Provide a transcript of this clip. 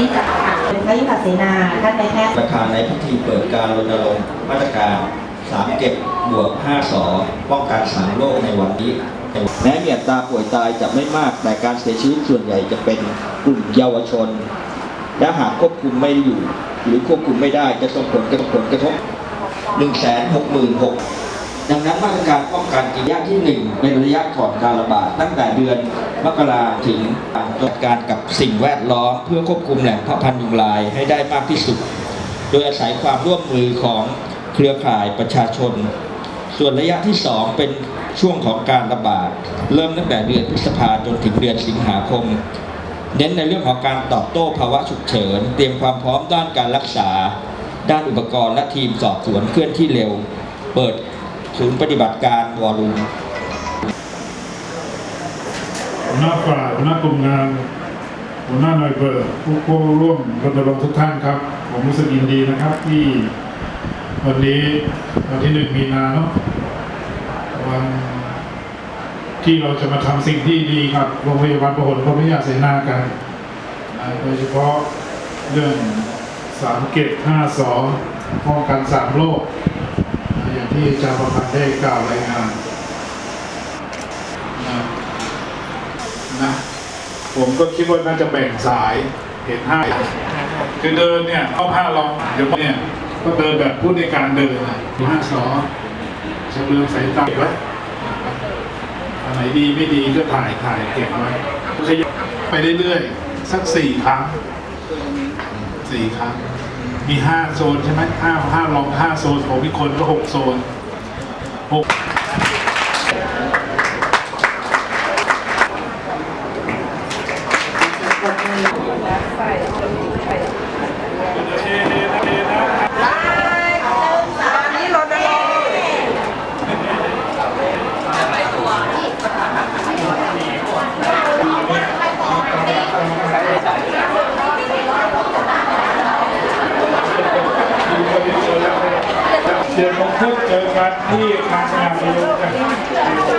บำบัดนี่จะค่ะเป็นพระยุพเสนาท่านนายแพทย์ประธานในพิธีเปิดการรณรงค์มาตรการ3เก็บบวก5สอป้องกันสามโรคในวันนี้แม้มีอัตราป่วยตายจะไม่มากแต่การเสียชีวิตส่วนใหญ่จะเป็นกลุ่มเยาวชน และหากควบคุมไม่อยู่ หรือควบคุมไม่ได้จะส่งผลกระทบผลกระทบ166,000 ดังนั้นมาตรการป้องกันระยะที่ 1 เป็นระยะก่อนการระบาดตั้งแต่เดือนมกราถึงจัดการกับสิ่งแวดล้อมเพื่อควบคุมแหล่งเพาะพันธุ์ยุงลายให้ได้มากที่สุด โดยอาศัยความร่วมมือของเครือข่ายประชาชน ส่วนระยะที่ 2 เป็นช่วงของการระบาด เริ่มตั้งแต่เดือนพฤษภาจนถึงเดือนสิงหาคม เน้นในเรื่องของการตอบโต้ภาวะฉุกเฉิน เตรียมความพร้อมด้านการรักษา ด้านอุปกรณ์และทีมสอบสวนเคลื่อนที่เร็ว เปิด ศูนย์ปฏิบัติการวอลุ่มหัวหน้าฝ่ายหัวหน้ากลุ่มงานหัวหน้าหน่วยเบิร์ผู้ผู้ร่วมรณรงค์ทุกท่านครับ ผมรู้สึกยินดีนะครับที่วันนี้วันที่หนึ่งมีนาเนาะวันที่เราจะมาทำสิ่งที่ดีกับโรงพยาบาลพหลพระพิยาเสนากันโดยเฉพาะเรื่องสามเกตห้าสองป้องกันสามโรค อย่างที่อาจารย์ประพันธ์ได้กล่าวรายงานนะนะผมก็คิดว่าน่าจะแบ่งสายเห็นห้าคือเดินเนี่ยเข้าผ้าลองเดี๋ยวเนี่ยก็เดินแบบพูดในการเดินนะห้าสอชำเลืองสายตาไว้อันไหนดีไม่ดีก็ถ่ายถ่ายเก็บไว้ขยับไปเรื่อยๆสักสี่ครั้งสี่ครั้ง มีห้าโซนใช่ไหมห้าห้าลองห้าโซนของพี่คนก็หกโซนหก เสียงของพุทเจอกันที่งานงานเดียวกัน